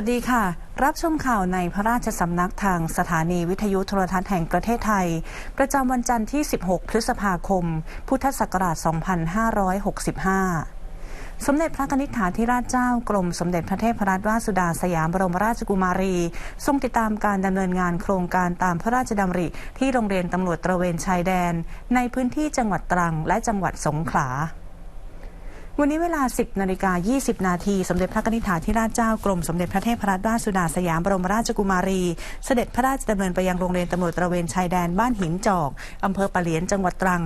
สวัสดีค่ะ รับชมข่าวในพระราชสำนักทางสถานีวิทยุโทรทัศน์แห่งประเทศไทย ประจำวันจันทร์ที่ 16 พฤษภาคม พุทธศักราช 2565สมเด็จพระนิษฐาธิราชเจ้ากรมสมเด็จพระเทพรัตนราชสุดาสยามบรมราชกุมารี ทรงติดตามการดำเนินงานโครงการตามพระราชดำริ ที่โรงเรียนตำรวจตระเวนชายแดน ในพื้นที่จังหวัดตรังและจังหวัดสงขลา วันนี้เวลา 10นาฬิกา20 นาที สมเด็จพระนิษฐาธิราชเจ้ากรมสมเด็จพระเทพรัตนราชสุดาสยามบรมราชกุมารี เสด็จพระราชดำเนินไปยังโรงเรียนตำรวจตระเวนชายแดนบ้านหินจอกอำเภอปะเหลียนจังหวัดตรัง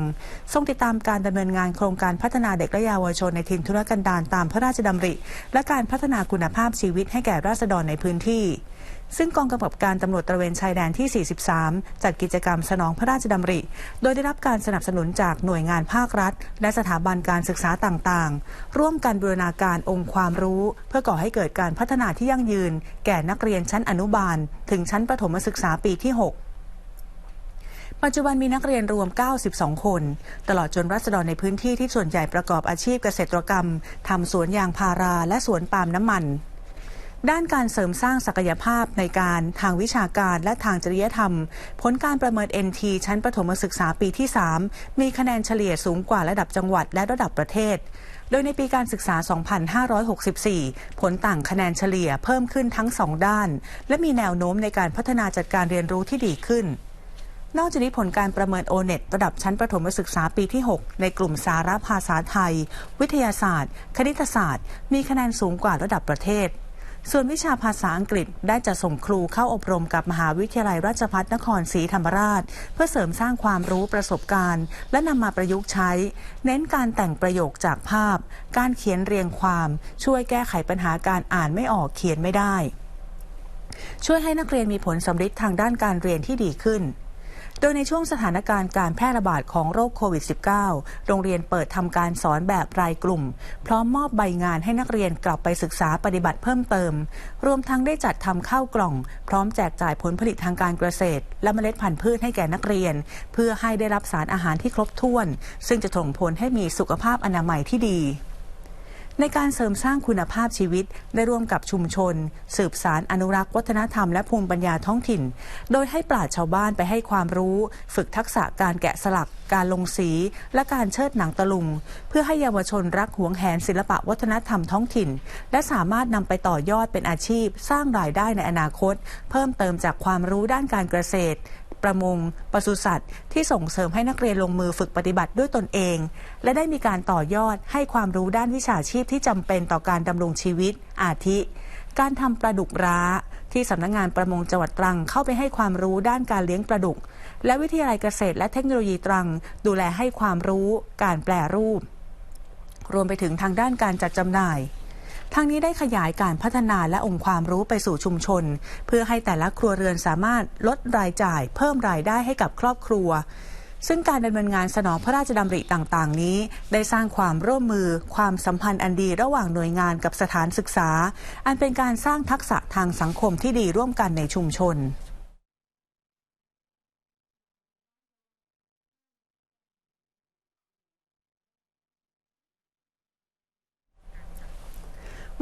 ทรงติดตามการดำเนินงานโครงการพัฒนาเด็กและเยาวชนในถิ่นทุรกันดารตามพระราชดำริ และการพัฒนาคุณภาพชีวิตให้แก่ราษฎรในพื้นที่ ซึ่งกองกำกับการตำรวจตระเวนชายแดนที่ 43 จัดกิจกรรมสนองพระราชดำริ โดยได้รับการสนับสนุนจากหน่วยงานภาครัฐ และสถาบันการศึกษาต่างๆ ร่วมกันบูรณาการองค์ความรู้ เพื่อก่อให้เกิดการพัฒนาที่ยั่งยืน แก่นักเรียนชั้นอนุบาล ถึงชั้นประถมศึกษาปีที่ 6ปัจจุบันมีนักเรียนรวม 92 คน ตลอดจนรัษฎรในพื้นที่ที่ส่วนใหญ่ประกอบอาชีพเกษตรกรรม ทำสวนยางพาราและสวนปาล์มน้ำมัน ด้านการเสริมสร้างศักยภาพในการทางวิชาการและทางจริยธรรม ผลการประเมิน NT ชั้นประถมศึกษาปีที่ 3 มีคะแนนเฉลี่ยสูงกว่าระดับจังหวัดและระดับประเทศ โดยในปีการศึกษา 2564 ผลต่างคะแนนเฉลี่ยเพิ่มขึ้นทั้ง 2 ด้าน และมีแนวโน้มในการพัฒนาจัดการเรียนรู้ที่ดีขึ้นนอกจากนี้ผลการประเมินโอเน็ตระดับชั้นประถมศึกษาปีที่ 6 ในกลุ่มสาระภาษาไทย วิทยาศาสตร์ คณิตศาสตร์ มีคะแนนสูงกว่าระดับประเทศ ส่วนวิชาภาษาอังกฤษได้จะส่งครูเข้าอบรมกับมหาวิทยาลัยราชภัฏนครศรีธรรมราช เพื่อเสริมสร้างความรู้ประสบการณ์ และนำมาประยุกต์ใช้ เน้นการแต่งประโยคจากภาพ การเขียนเรียงความ ช่วยแก้ไขปัญหาการอ่านไม่ออกเขียนไม่ได้ ช่วยให้นักเรียนมีผลสำฤทธิ์ทางด้านการเรียนที่ดีขึ้น ดยในช่วงสถานการณ์การแพร่ระบาดของโรคโควิด -19 โรงเรียนเปิดทำการสอนแบบรายกลุ่ม พร้อมมอบใบงานให้นักเรียนกลับไปศึกษาปฏิบัติเพิ่มเติม รวมทั้งได้จัดทำข้าวกล่อง พร้อมแจกจ่ายผลผลิตทางการเกษตร และเมล็ดพันธุ์พืชให้แก่นักเรียน เพื่อให้ได้รับสารอาหารที่ครบถ้วน ซึ่งจะส่งผลให้มีสุขภาพอนามัยที่ดี ในการเสริมสร้างคุณภาพชีวิตได้ร่วมกับชุมชน สืบสารอนุรักษ์วัฒนธรรมและภูมิปัญญาท้องถิ่น โดยให้ปราชญ์ชาวบ้านไปให้ความรู้ ฝึกทักษะการแกะสลัก การลงสี และการเชิดหนังตะลุง เพื่อให้เยาวชนรักหวงแหนศิลปะวัฒนธรรมท้องถิ่น และสามารถนำไปต่อยอดเป็นอาชีพ สร้างรายได้ในอนาคต เพิ่มเติมจากความรู้ด้านการเกษตร ประมงปศุสัตว์ ที่ส่งเสริมให้นักเรียนลงมือฝึกปฏิบัติด้วยตนเอง และได้มีการต่อยอดให้ความรู้ด้านวิชาชีพที่จำเป็นต่อการดำรงชีวิต อาทิ การทำปลาดุกร้า ที่สำนักงงานประมงจังหวัดตรังเข้าไปให้ความรู้ด้านการเลี้ยงปลาดุก และวิทยาลัยเกษตรและเทคโนโลยีตรัง ดูแลให้ความรู้ การแปลรูป รวมไปถึงทางด้านการจัดจำหน่าย ทางนี้ได้ขยายการพัฒนาและองค์ความรู้ไปสู่ชุมชน เพื่อให้แต่ละครัวเรือนสามารถลดรายจ่าย เพิ่มรายได้ให้กับครอบครัว ซึ่งการดำเนินงานสนองพระราชดำริต่าง ๆ นี้ ได้สร้างความร่วมมือ ความสัมพันธ์อันดีระหว่างหน่วยงานกับสถานศึกษา อันเป็นการสร้างทักษะทางสังคมที่ดีร่วมกันในชุมชน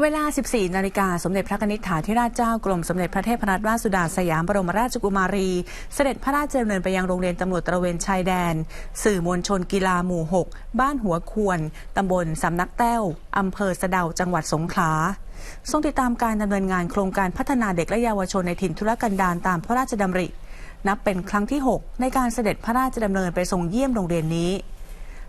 เวลา 14 นาฬิกา สมเด็จพระนิษฐาธิราชเจ้ากรมสมเด็จพระเทพรัตนราชสุดาสยามบรมราชกุมารี เสด็จพระราชดำเนินไปยังโรงเรียนตำรวจตระเวนชายแดน สื่อมวลชนกีฬาหมู่ 6 บ้านหัวควร ตำบลสำนักแต้ว อำเภอสะเดา จังหวัดสงขลาทรงติดตามการดำเนินงานโครงการพัฒนาเด็กและเยาวชนในถิ่นทุรกันดารตามพระราชดำริ นับเป็นครั้งที่ 6 ในการเสด็จพระราชดำเนินไปทรงเยี่ยมโรงเรียนนี้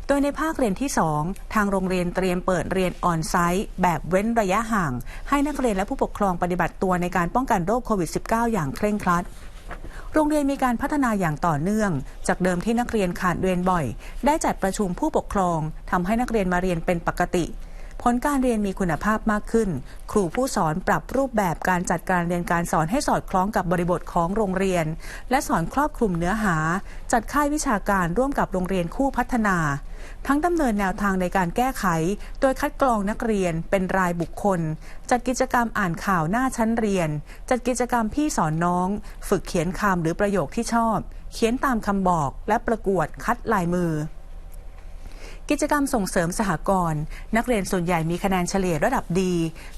โดยในภาคเรียนที่ 2 ทางโรงเรียนเตรียมเปิดเรียนออนไซต์แบบเว้นระยะห่าง ให้นักเรียนและผู้ปกครองปฏิบัติตัวในการป้องกันโรคโควิด -19 อย่างเคร่งครัดโรงเรียนมีการพัฒนาอย่างต่อเนื่อง จากเดิมที่นักเรียนขาดเรียนบ่อย ได้จัดประชุมผู้ปกครองทำให้นักเรียนมาเรียนเป็นปกติ ผลการเรียนมีคุณภาพมากขึ้น ครูผู้สอนปรับรูปแบบการจัดการเรียนการสอนให้สอดคล้องกับบริบทของโรงเรียน และสอนครอบคลุมเนื้อหา จัดค่ายวิชาการร่วมกับโรงเรียนคู่พัฒนา ทั้งดำเนินแนวทางในการแก้ไข โดยคัดกรองนักเรียนเป็นรายบุคคล จัดกิจกรรมอ่านข่าวหน้าชั้นเรียน จัดกิจกรรมพี่สอนน้อง ฝึกเขียนคำหรือประโยคที่ชอบ เขียนตามคำบอกและประกวดคัดลายมือกิจกรรมส่งเสริมสหกรณ์นักเรียนส่วนใหญ่มีคะแนนเฉลี่ยระดับดี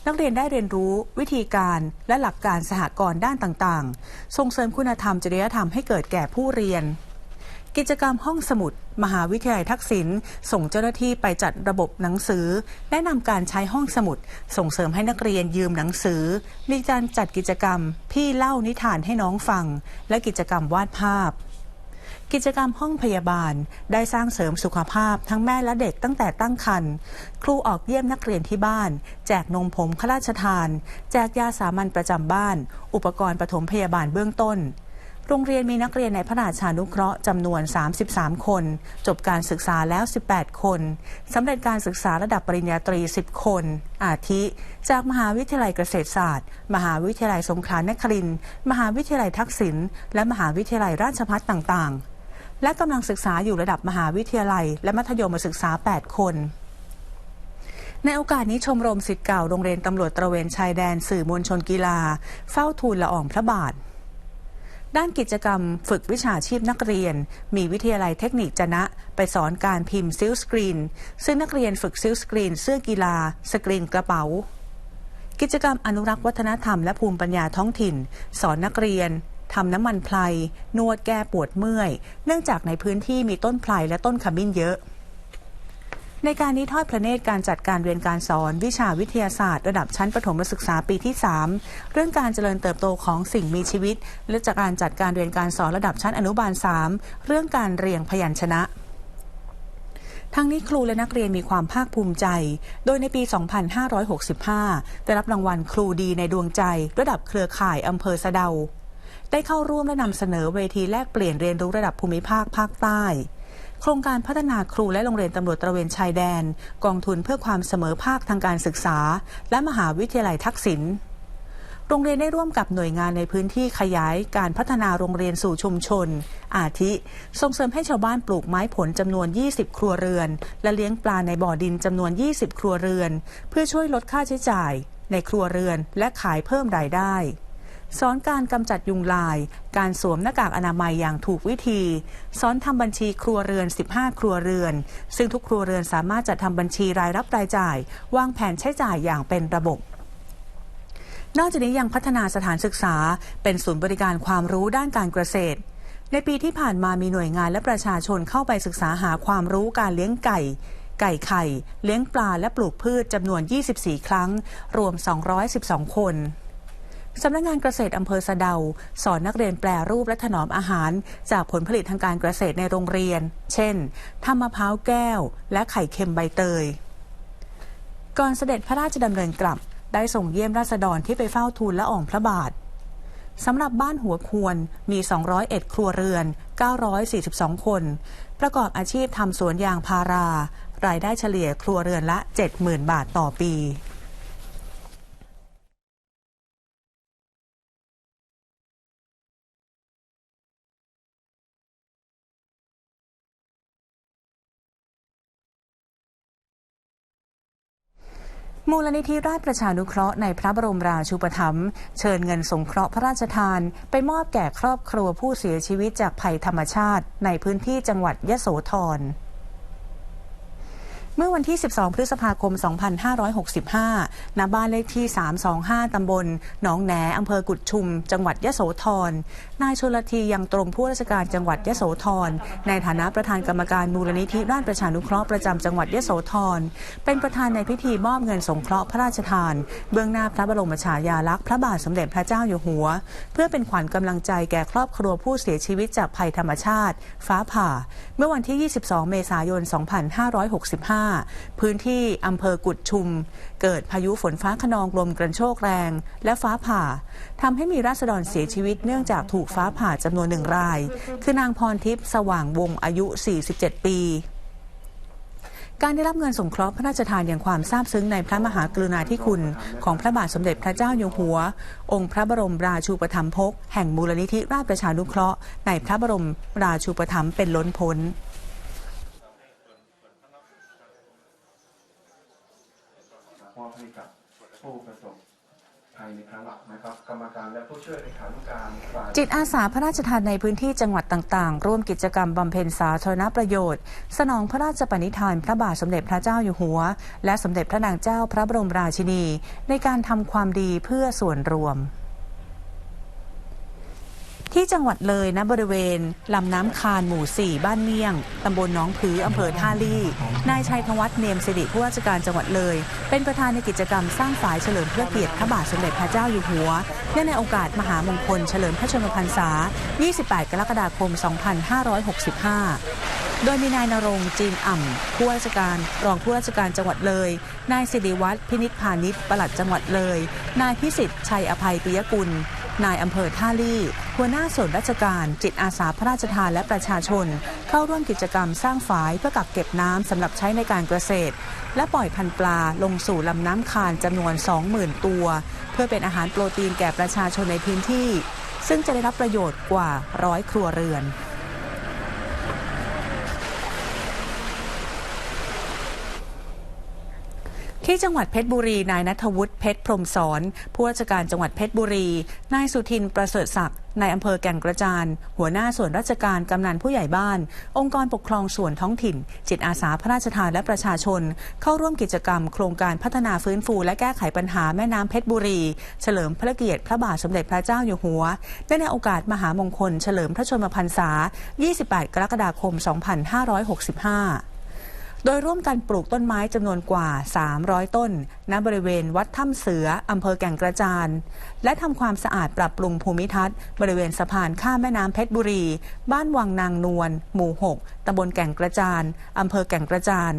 นักเรียนได้เรียนรู้วิธีการและหลักการสหกรณ์ด้านต่างๆ ส่งเสริมคุณธรรมจริยธรรมให้เกิดแก่ผู้เรียน กิจกรรมห้องสมุด มหาวิทยาลัยทักษิณส่งเจ้าหน้าที่ไปจัดระบบหนังสือ แนะนำการใช้ห้องสมุด ส่งเสริมให้นักเรียนยืมหนังสือ มีการจัดกิจกรรม พี่เล่านิทานให้น้องฟัง และกิจกรรมวาดภาพกิจกรรมห้องพยาบาล ได้สร้างเสริมสุขภาพทั้งแม่และเด็กตั้งแต่ตั้งครรภ์ครูออกเยี่ยมนักเรียนที่บ้าน แจกนมผงข้าราชทาน แจกยาสามัญประจำบ้าน อุปกรณ์ปฐมพยาบาลเบื้องต้น โรงเรียนมีนักเรียนในพระราชานุเคราะห์จำนวน 33 คน จบการศึกษาแล้ว 18 คนสำเร็จการศึกษาระดับปริญญาตรี 10 คน อาทิ จากมหาวิทยาลัยเกษตรศาสตร์ มหาวิทยาลัยสงขลานครินทร์มหาวิทยาลัยทักษิณและมหาวิทยาลัยราชภัฏต่างๆ และกำลังศึกษาอยู่ระดับมหาวิทยาลัย และมัธยมศึกษา 8 คนในโอกาสนี้ชมรมสิทธิ์เก่าโรงเรียนตำรวจตระเวนชายแดนสื่อมวลชนกีฬา เฝ้าทูลละอองพระบาท ด้านกิจกรรมฝึกวิชาชีพนักเรียน มีวิทยาลัยเทคนิคจนะ ไปสอนการพิมพ์ซิลสกรีน ซึ่งนักเรียนฝึกซิลสกรีน เสื้อกีฬา สกรีนกระเป๋า กิจกรรมอนุรักษ์วัฒนธรรมและภูมิปัญญาท้องถิ่น สอนนักเรียนทำน้ำมันไพรนวดแก้ปวดเมื่อย เนื่องจากในพื้นที่มีต้นไพรและต้นขมิ้นเยอะ ในการนี้ทอดพระเนตรการจัดการเรียนการสอน วิชาวิทยาศาสตร์ ระดับชั้นประถมศึกษาปีที่ 3 เรื่องการเจริญเติบโตของสิ่งมีชีวิต และจากการจัดการเรียนการสอนระดับชั้นอนุบาล 3 เรื่องการเรียงพยัญชนะทั้งนี้ครูและนักเรียนมีความภาคภูมิใจ โดยในปี 2565 ได้รับรางวัลครูดีในดวงใจ ระดับเครือข่ายอำเภอสะเดา ได้เข้าร่วมและนำเสนอเวทีแลกเปลี่ยนเรียนรู้ระดับภูมิภาคภาคใต้ โครงการพัฒนาครูและโรงเรียนตำรวจตระเวนชายแดน กองทุนเพื่อความเสมอภาคทางการศึกษา และมหาวิทยาลัยทักษิณโรงเรียนได้ร่วมกับหน่วยงานในพื้นที่ขยายการพัฒนาโรงเรียนสู่ชุมชน อาทิ ส่งเสริมให้ชาวบ้านปลูกไม้ผลจำนวน 20 ครัวเรือน และเลี้ยงปลาในบ่อดินจำนวน 20 ครัวเรือน เพื่อช่วยลดค่าใช้จ่าย ในครัวเรือนและขายเพิ่มรายได้ สอนการกำจัดยุงลาย การสวมหน้ากากอนามัยอย่างถูกวิธี สอนทำบัญชีครัวเรือน 15 ครัวเรือน ซึ่งทุกครัวเรือนสามารถจัดทำบัญชีรายรับรายจ่าย วางแผนใช้จ่ายอย่างเป็นระบบนอกจากนี้ยังพัฒนาสถานศึกษา เป็นศูนย์บริการความรู้ด้านการเกษตร ในปีที่ผ่านมามีหน่วยงานและประชาชนเข้าไปศึกษาหาความรู้การเลี้ยงไก่ ไก่ไข่ เลี้ยงปลาและปลูกพืชจำนวน 24 ครั้ง รวม 212 คน สำนักงานเกษตรอำเภอสะเดา สอนนักเรียนแปลรูปและถนอมอาหาร จากผลผลิตทางการเกษตรในโรงเรียน เช่นทำมะพร้าวแก้ว และไข่เค็มใบเตย ก่อนเสด็จพระราชดำเนินกลับ ได้ส่งเยี่ยมราษฎรที่ไปเฝ้าทูลละอองพระบาทสำหรับบ้านหัวควรมี 201 ครัวเรือน 942 คน ประกอบอาชีพทำสวนยางพารา รายได้เฉลี่ยครัวเรือนละ 70,000 บาทต่อปี มูลนิธิราชประชานุเคราะห์ในพระบรมราชูปถัมภ์เชิญเงินสงเคราะห์พระราชทาน ไปมอบแก่ครอบครัวผู้เสียชีวิตจากภัยธรรมชาติ ในพื้นที่จังหวัดยะโสธร เมื่อวันที่ 12 พฤษภาคม 2565 ณ บ้านเลขที่ 325 ตำบล หนองแหนอำเภอกุดชุม จังหวัดยะโสธร นายชลทียังตรงผู้ราชการจังหวัดยะโสธร ในฐานะประธานกรรมการมูลนิธิด้านประชานุเคราะห์ประจำจังหวัดยะโสธร เป็นประธานในพิธีมอบเงินสงเคราะห์พระราชทาน เบื้องหน้าพระบรมฉายาลักษณ์พระบาทสมเด็จพระเจ้าอยู่หัว เพื่อเป็นขวัญกำลังใจแก่ครอบครัวผู้เสียชีวิตจากภัยธรรมชาติ ฟ้าผ่า เมื่อวันที่ 22 เมษายน 2565พื้นที่อำเภอกุดชุม เกิดพายุฝนฟ้าขนองลมกระโชกแรง และฟ้าผ่าทำให้มีราษฎรเสียชีวิตเนื่องจากถูกฟ้าผ่าจำนวนหนึ่งราย คือนางพรทิพย์สว่างวงอายุ 47 ปีการได้รับเงินสงเคราะห์พระราชทานอย่างความซาบซึ้งในพระมหากรุณาธิคุณ ของพระบาทสมเด็จพระเจ้าอยู่หัว องค์พระบรมราชูปถัมภกแห่งมูลนิธิราชประชานุเคราะห์ในพระบรมราชูปถัมภ์เป็นล้นพ้น มอบให้กับผู้ประสบภั ยในครั้งหลังนะครับกรรมการและผู้ช่วยเลขานุการฝ่ายจิตอาสาพระราชทานในพื้นที่จังหวัดต่างๆ ร่วมกิจกรรมบำเพ็ญสาธารณประโยชน์ สนองพระราชปณิธานพระบาทสมเด็จพระเจ้าอยู่หัว และสมเด็จพระนางเจ้าพระบรมราชินี ในการทำความดีเพื่อส่วนรวม ที่จังหวัดเลยณบริเวณลำน้ำคานหมู่ 4 บ้านเมี่ยงตำบลหนองผืออำเภอท่าลี่ นายชัยธวัฒน์เนียมสิริผู้ว่าราชการจังหวัดเลย เป็นประธานในกิจกรรมสร้างฝายเฉลิมพระเกียรติพระบาทสมเด็จพระเจ้าอยู่หัวเนื่องในโอกาสมหามงคลเฉลิมพระชนมพรรษา 28 กรกฎาคม 2565โดยมีนายนรงจีนอ่ำผู้ว่าราชการ รองผู้ว่าราชการจังหวัดเลย นายสิริวัฒน์พินิจพาณิชย์ปลัดจังหวัดเลย นายพิสิทธิ์ชัยอภัยปิยกุล นายอำเภอท่าลี่ หัวหน้าส่วนราชการจิตอาสาพระราชทานและประชาชน เข้าร่วมกิจกรรมสร้างฝายเพื่อกักเก็บน้ำสำหรับใช้ในการเกษตร และปล่อยพันธุ์ปลาลงสู่ลำน้ำคานจำนวน 20,000 ตัว เพื่อเป็นอาหารโปรตีนแก่ประชาชนในพื้นที่ ซึ่งจะได้รับประโยชน์กว่าร้อยครัวเรือน ที่จังหวัดเพชรบุรี นายนัทวุฒิเพชรพรมสอนผู้ว่าราชการจังหวัดเพชรบุรี นายสุทินประเสริฐศักดิ์นายอำเภอแก่งกระจาน หัวหน้าส่วนราชการกำนันผู้ใหญ่บ้าน องค์กรปกครองส่วนท้องถิ่น จิตอาสาพระราชทานและประชาชน เข้าร่วมกิจกรรมโครงการพัฒนาฟื้นฟู และแก้ไขปัญหาแม่น้ำเพชรบุรี เฉลิมพระเกียรติพระบาทสมเด็จพระเจ้าอยู่หัวเนื่องในโอกาสมหามงคล เฉลิมพระชนมพรรษา 28 กรกฎาคม 2565 โดยร่วมกันปลูกต้นไม้จำนวนกว่า 300 ต้น ณ บริเวณวัดถ้ำเสืออำเภอแก่งกระจาน และทำความสะอาดปรับปรุงภูมิทัศน์ บริเวณสะพานข้ามแม่น้ำเพชรบุรี บ้านวังนางนวล หมู่ 6ตำบลแก่งกระจานอำเภอแก่งกระจาน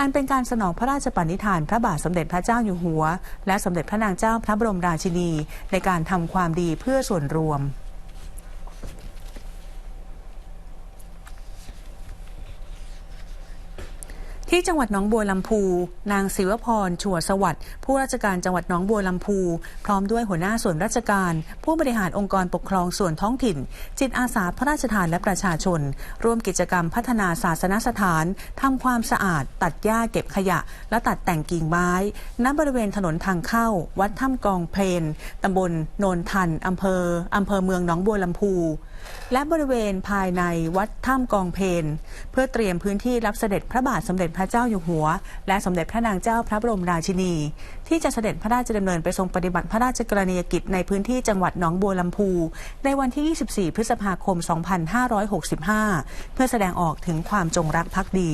อันเป็นการสนองพระราชปณิธานพระบาทสมเด็จพระเจ้าอยู่หัว และสมเด็จพระนางเจ้าพระบรมราชินี ในการทำความดีเพื่อส่วนรวม ที่จังหวัดหนองบัวลำพู นางศิวพรชัวสวัสดิ์ผู้ราชการจังหวัดหนองบัวลำพู พร้อมด้วยหัวหน้าส่วนราชการ ผู้บริหารองค์กรปกครองส่วนท้องถิ่น จิตอาสาพระราชทานและประชาชน ร่วมกิจกรรมพัฒนาศาสนสถานทำความสะอาด ตัดหญ้าเก็บขยะ และตัดแต่งกิ่งไม้ณบริเวณถนนทางเข้า วัดถ้ำกองเพลนตำบลโนนทันอำเภออำเภอเมืองหนองบัวลำพู และบริเวณภายในวัดถ้ำกองเพนเพื่อเตรียมพื้นที่รับเสด็จพระบาทสมเด็จพระเจ้าอยู่หัว และสมเด็จพระนางเจ้าพระบรมราชินี ที่จะเสด็จพระราชดำเนินไปทรงปฏิบัติพระราชกรณียกิจในพื้นที่จังหวัดหนองบัวลำพู ในวันที่ 24 พฤษภาคม 2565 เพื่อแสดงออกถึงความจงรักภักดี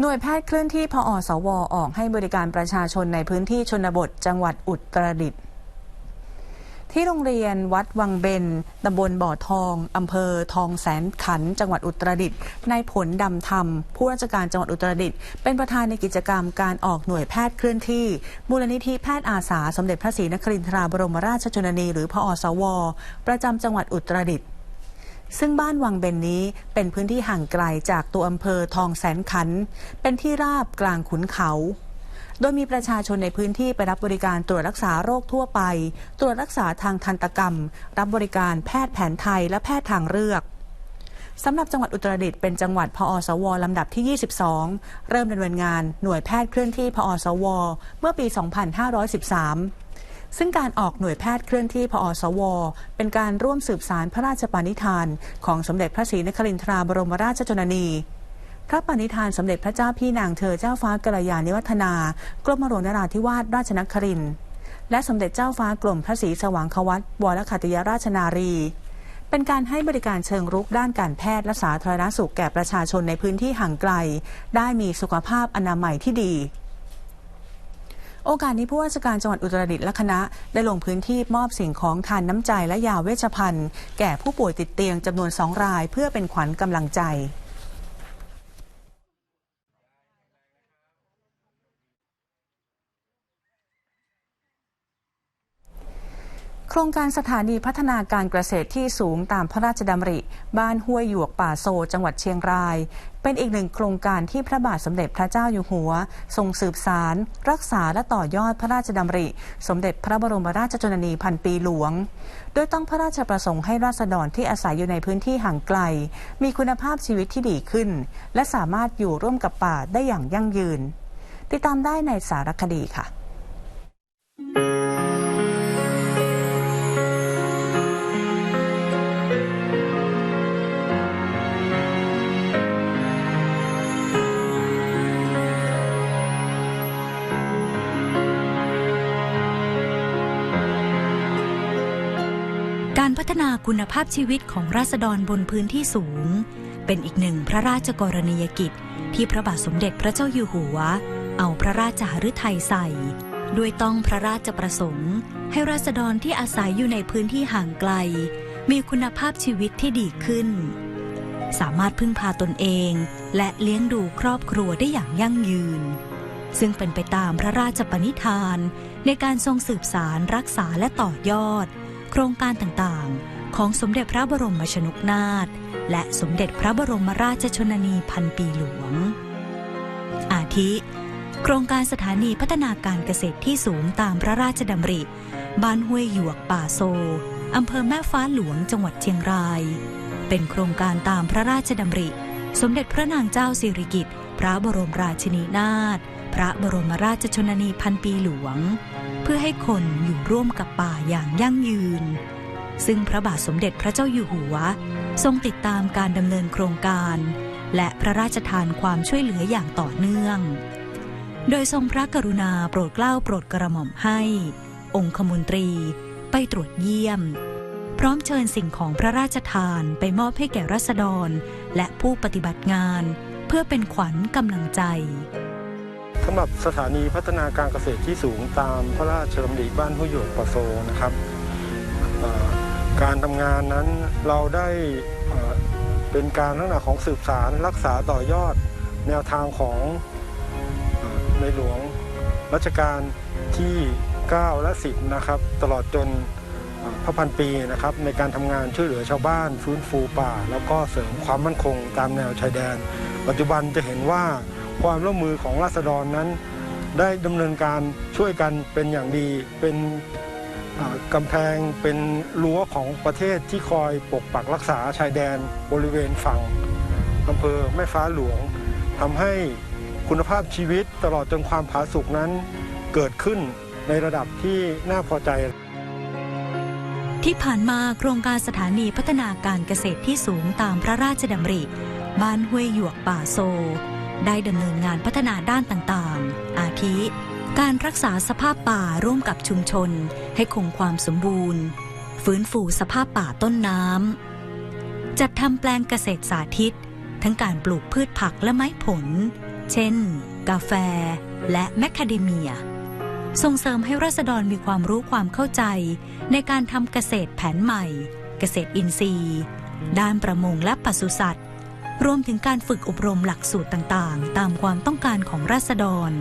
หน่วยแพทย์เคลื่อนที่พอสวออกให้บริการประชาชนในพื้นที่ชนบทจังหวัดอุตรดิตถ์ที่โรงเรียนวัดวังเบนตำบลบ่อทอง อำเภอทองแสนขัน จังหวัดอุตรดิตถ์นายผลดำธรรม ผู้ราชการจังหวัดอุตรดิตถ์เป็นประธานในกิจกรรมการออกหน่วยแพทย์เคลื่อนที่ มูลนิธิแพทย์อาสา สมเด็จพระศรีนครินทราบรมราชชนนี หรือพอสว ประจำจังหวัดอุตรดิตถ์ ซึ่งบ้านวังเบนนี้เป็นพื้นที่ห่างไกลจากตัวอำเภอทองแสนขัน เป็นที่ราบกลางขุนเขา โดยมีประชาชนในพื้นที่ไปรับบริการตรวจรักษาโรคทั่วไป ตรวจรักษาทางทันตกรรม รับบริการแพทย์แผนไทยและแพทย์ทางเลือกสำหรับจังหวัดอุตรดิตถ์เป็นจังหวัดพอสว ลำดับที่ 22 เริ่มดำเนินงานหน่วยแพทย์เคลื่อนที่พอสว เมื่อปี 2513 ซึ่งการออกหน่วยแพทย์เคลื่อนที่พอสว เป็นการร่วมสืบสารพระราชปณิธาน ของสมเด็จพระศรีนครินทราบรมราชชนนี พระปณิธานสมเด็จพระเจ้าพี่นางเธอเจ้าฟ้ากรยาณิวัฒนากรมหลวงนราธิวาสราชนครินทร์และสมเด็จเจ้าฟ้ากรมพระศรีสว่างควัตวรคัตยราชนารี เป็นการให้บริการเชิงรุกด้านการแพทย์และสาธารณสุขแก่ประชาชนในพื้นที่ห่างไกล ได้มีสุขภาพอนามัยที่ดี โอกาสนี้ผู้ว่าราชการจังหวัดอุตรดิตถ์และคณะ ได้ลงพื้นที่มอบสิ่งของทานน้ำใจและยาเวชภัณฑ์ แก่ผู้ป่วยติดเตียงจำนวนสองราย เพื่อเป็นขวัญกำลังใจ ครงการสถานีพัฒนาการเกษตรที่สูงตามพระราชดำริ บ้านห้วยหยวกป่าโซจังหวัดเชียงราย เป็นอีกหนึ่งโครงการที่พระบาทสมเด็จพระเจ้าอยู่หัว ทรงสืบสาร รักษาและต่อยอดพระราชดำริ สมเด็จพระบรมราชชนนีพันปีหลวง โดยต้องพระราชประสงค์ให้ราษฎรที่อาศัยอยู่ในพื้นที่ห่างไกล มีคุณภาพชีวิตที่ดีขึ้น และสามารถอยู่ร่วมกับป่าได้อย่างยั่งยืน ติดตามได้ในสารคดีค่ะ นาคุณภาพชีวิตของราษฎรบนพื้นที่สูง เป็นอีกหนึ่งพระราชกรณียกิจ ที่พระบาทสมเด็จพระเจ้าอยู่หัว เอาพระราชหฤทัยใส่ด้วยต้องพระราชประสงค์ ให้ราษฎรที่อาศัยอยู่ในพื้นที่ห่างไกล มีคุณภาพชีวิตที่ดีขึ้น สามารถพึ่งพาตนเอง และเลี้ยงดูครอบครัวได้อย่างยั่งยืน ซึ่งเป็นไปตามพระราชปณิธาน ในการทรงสืบสารรักษาและต่อยอด ครงการต่างๆ ของสมเด็จพระบรมชนกนาถและสมเด็จพระบรมราชชนนีพันปีหลวง อาทิ โครงการสถานีพัฒนาการเกษตรที่สูงตามพระราชดำริ บ้านห้วยหยวกป่าโซอำเภอแม่ฟ้าหลวงจังหวัดเชียงราย เป็นโครงการตามพระราชดำริ สมเด็จพระนางเจ้าสิริกิติ์พระบรมราชินีนาถ พระบรมราชชนนีพันปีหลวง เพื่อให้คนอยู่ร่วมกับป่าอย่างยั่งยืน ซึ่งพระบาทสมเด็จพระเจ้าอยู่หัว ทรงติดตามการดำเนินโครงการ และพระราชทานความช่วยเหลืออย่างต่อเนื่อง โดยทรงพระกรุณาโปรดเกล้าโปรดกระหม่อมให้ องคมนตรีไปตรวจเยี่ยม พร้อมเชิญสิ่งของพระราชทานไปมอบให้แก่รัษฎรและผู้ปฏิบัติงาน เพื่อเป็นขวัญกำลังใจ สำหรับสถานีพัฒนาการเกษตรที่สูงตามพระราชดำริบ้านผู้หยวกปะโซนะครับ การทำงานนั้นเราได้เป็นการลักษณะของสืบสารรักษาต่อยอดแนวทางของอในหลวงรัชกาลที่ 9 และ 10 นะครับ ตลอดจนพระพันปีนะครับ ในการทำงานช่วยเหลือชาวบ้าน ฟื้นฟูป่า แล้วก็เสริมความมั่นคงตามแนวชายแดน ปัจจุบันจะเห็นว่า ความร่วมมือของราษฎรนั้น ได้ดำเนินการช่วยกันเป็นอย่างดี เป็นอ่ากำแพงเป็นรั้วของประเทศที่คอยปกปักรักษาชายแดนบริเวณฝั่งอำเภอแม่ฟ้าหลวงทำให้คุณภาพชีวิตตลอดจนความผาสุกนั้นเกิดขึ้นในระดับที่น่าพอใจ ที่ผ่านมาโครงการสถานีพัฒนาการเกษตรที่สูงตามพระราชดำริ บ้านห้วยหยวกป่าโซ ได้ดำเนินงานพัฒนาด้านต่างๆ อาทิ การรักษาสภาพป่าร่วมกับชุมชน ให้คงความสมบูรณ์ ฟื้นฟูสภาพป่าต้นน้ำ จัดทำแปลงเกษตรสาธิต ทั้งการปลูกพืชผักและไม้ผล เช่น กาแฟ และแมคคาเดเมีย ส่งเสริมให้ราษฎรมีความรู้ความเข้าใจ ในการทำเกษตรแผนใหม่ เกษตรอินทรีย์ ด้านประมงและปศุสัตว์ รวมถึงการฝึกอบรมหลักสูตรต่างๆ ตามความต้องการของราษฎร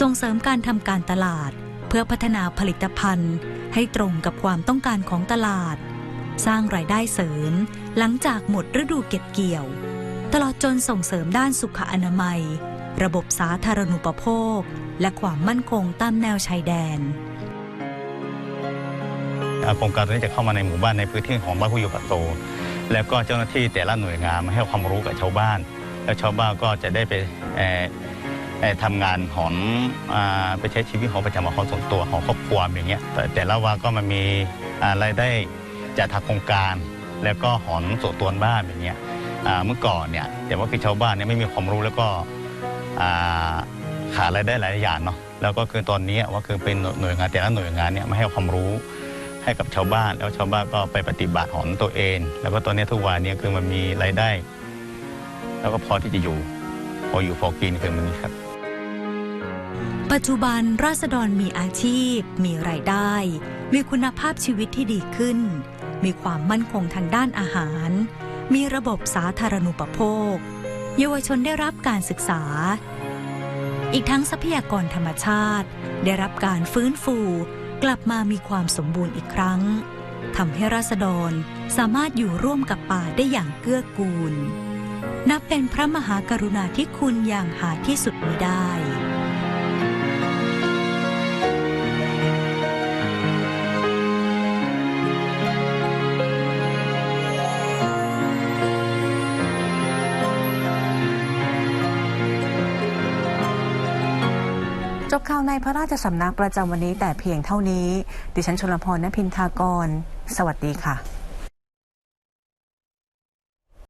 ส่งเสริมการทำการตลาด เพื่อพัฒนาผลิตภัณฑ์ ให้ตรงกับความต้องการของตลาด สร้างรายได้เสริม หลังจากหมดฤดูเก็บเกี่ยว ตลอดจนส่งเสริมด้านสุขอนามัย ระบบสาธารณูปโภค และความมั่นคงตามแนวชายแดนโครงการนี้จะเข้ามาในหมู่บ้านในพื้นที่ของบ้านผู้อยู่ปะโต แล้วก็เจ้าหน้าที่แต่ละหน่วยงานมาให้ความรู้กับชาวบ้าน แล้วชาวบ้านก็จะได้ไปเอ่อเอ่อทำงานของอไปใช้ชีวิตของประจำวันของส่วนตัวของครอบครัวอย่างเงี้ยแต่แต่ละวันก็มันมีอ่ารายได้จากทางโครงการ แล้วก็หอนส่วนตัวบ้านอย่างเงี้ยเมื่อก่อนเนี่ยแต่ว่าคือชาวบ้านเนี่ยไม่มีความรู้แล้วก็ขาดรายได้หลายอย่างเนาะแล้วก็คือตอนนี้ว่าคือเป็นหน่วยงานแต่ละหน่วยงานเนี่ยมาให้ความรู้ ให้กับชาวบ้าน แล้วชาวบ้านก็ไปปฏิบัติของตัวเอง แล้วก็ตอนนี้ทุกวันนี้คือมันมีรายได้ แล้วก็พอที่จะอยู่ พออยู่พอกินคือมันนี้ครับ ปัจจุบันราษฎรมีอาชีพ มีรายได้ มีคุณภาพชีวิตที่ดีขึ้น มีความมั่นคงทางด้านอาหาร มีระบบสาธารณูปโภค เยาวชนได้รับการศึกษา อีกทั้งทรัพยากรธรรมชาติ ได้รับการฟื้นฟู กลับมามีความสมบูรณ์อีกครั้งทำให้ราษฎรสามารถอยู่ร่วมกับป่าได้อย่างเกื้อกูล นับเป็นพระมหากรุณาธิคุณอย่างหาที่สุดมิได้ ในพระราชสำนักประจำวันนี้แต่เพียงเท่านี้ ดิฉันชลพรณพินทากร สวัสดีค่ะ